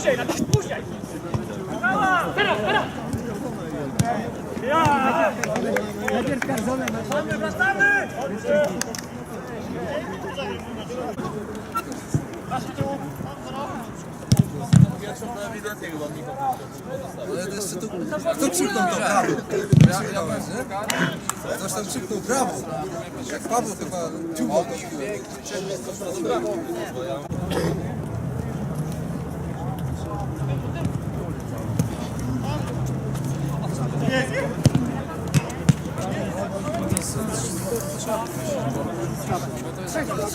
Puszczaj, nacisk, puszczaj! Teraz, teraz! Ja! Wracamy! Kto krzyknął to brawo? Krzyknął, nie? Ktoś tam krzyknął brawo. Jak Paweł chyba ciumał to piłę.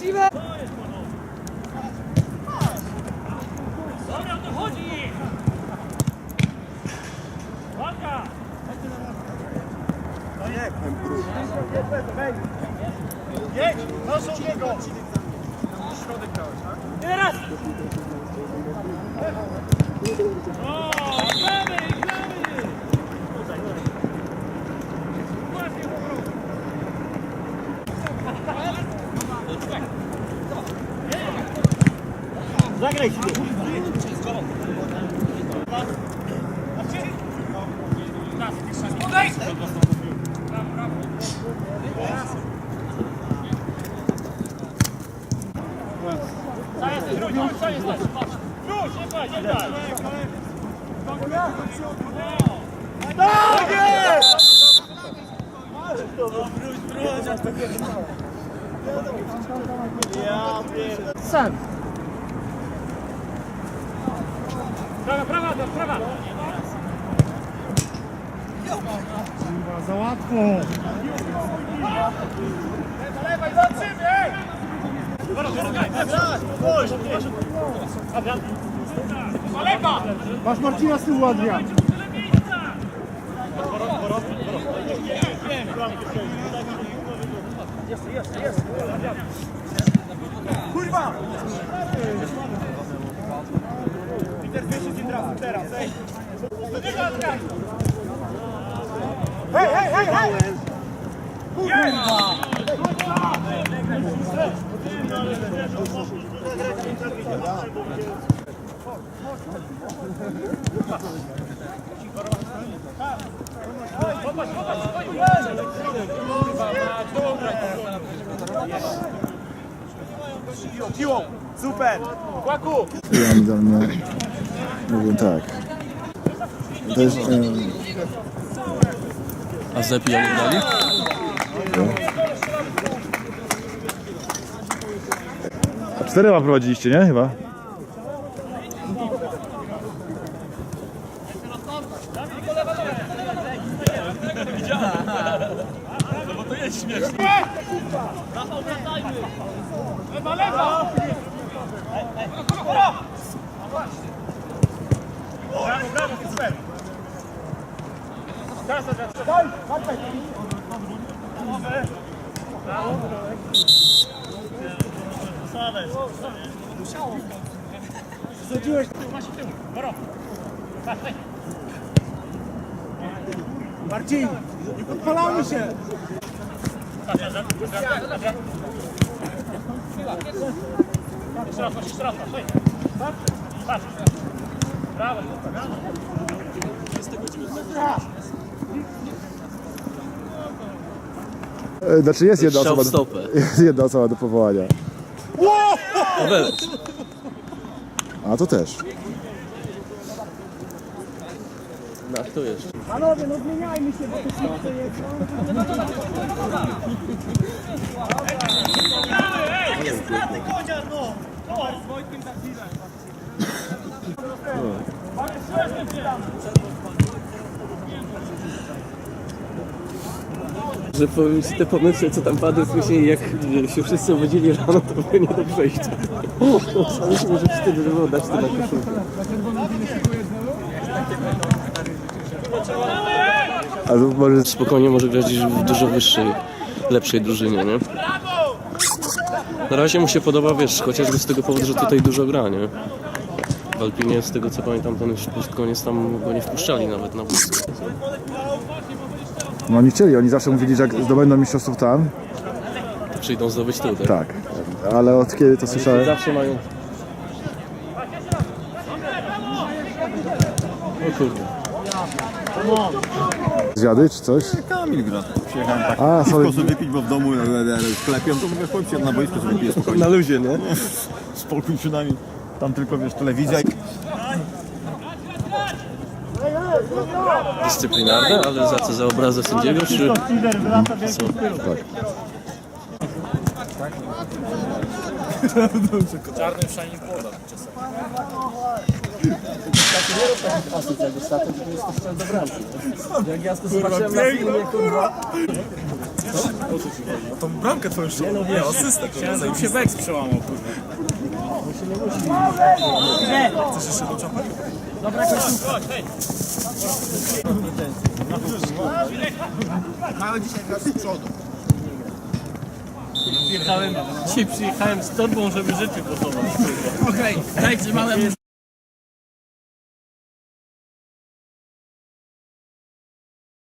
Dobra, o to chodzi! Walka! Jedź! Proszę niego! Teraz! O, gramy, gramy! Właśnie, po prostu. Zagraj się! Odejdź! Brawo, brawo. Co jest, wróć, wróć, co jest, patrz. Wróć, nie daj, nie daj. Tak jest! Wróć, wróć, jak to Ja pierdolę. Sam. Prawa, prawa, prawa. Za łatwo. Lewaj, zatrzymaj! Lewa! Masz Marcina z tyłu, Adrian. Kurwa! Peter, wyszedł ci teraz, teraz, ej! Hej, hej, hej, hej! Kurwa! Piłą! Super! Kłaku! Ja do mnie mówią tak. To jest... em, A Zepi jak dali? A czterema prowadziliście, nie? Chyba. Lewa, lewa! Brawo, brawo, super! Teraz, teraz, daj, daj, Brawo. Sadaj, Musiało. Zgodziłeś. Właśnie tył, Boro. Marcin, nie podpalamy się. Jeszcze raz, jeszcze raz. Patrz. Brawo, E, Znaczy jest jedna Strzał w osoba, do, stopę. jest jedna osoba do powołania. A to też. No, kto jeszcze? Panowie, no zmieniajmy się, bo to wszystko jest. Że powiem ci te pomysły, co tam padły później, jak się wszyscy obudzili rano, to były nie do przejścia. Myślę, że wtedy było dać to na koszulkę. A to może Spokojnie może grać w dużo wyższej, lepszej drużynie, nie? Na razie mu się podoba, wiesz, chociażby z tego powodu, że tutaj dużo gra, nie? W Alpinie, z tego co pamiętam, ten już pod koniec tam go nie wpuszczali nawet na boisko. No oni chcieli, oni zawsze mówili, że jak zdobędą mistrzostwów tam, Przyjdą zdobyć tutaj. tak. Ale od kiedy to słyszałem? Zawsze mają... O kurde. Zwiady czy coś? Kamil gra. Przyjechałem tak A, piwko sorry. sobie wypić, bo w domu e, e, sklepią, to mówię, chodźcie na boisko sobie piję spokojnie. Na luzie, nie? Spokój przynajmniej. Tam tylko wiesz, telewizja. Dyscyplinarne, ale za co? Za obrazę sędziego, czy... Co? Czarny w szajnie woda. Jak ja to zobaczyłem na filmie, kurwa. Chciałem, się Wex przełamał, kurwa. Przyjechałem, dzisiaj przyjechałem z torbą, żeby rzeczy gotować. Okej, dajcie małemu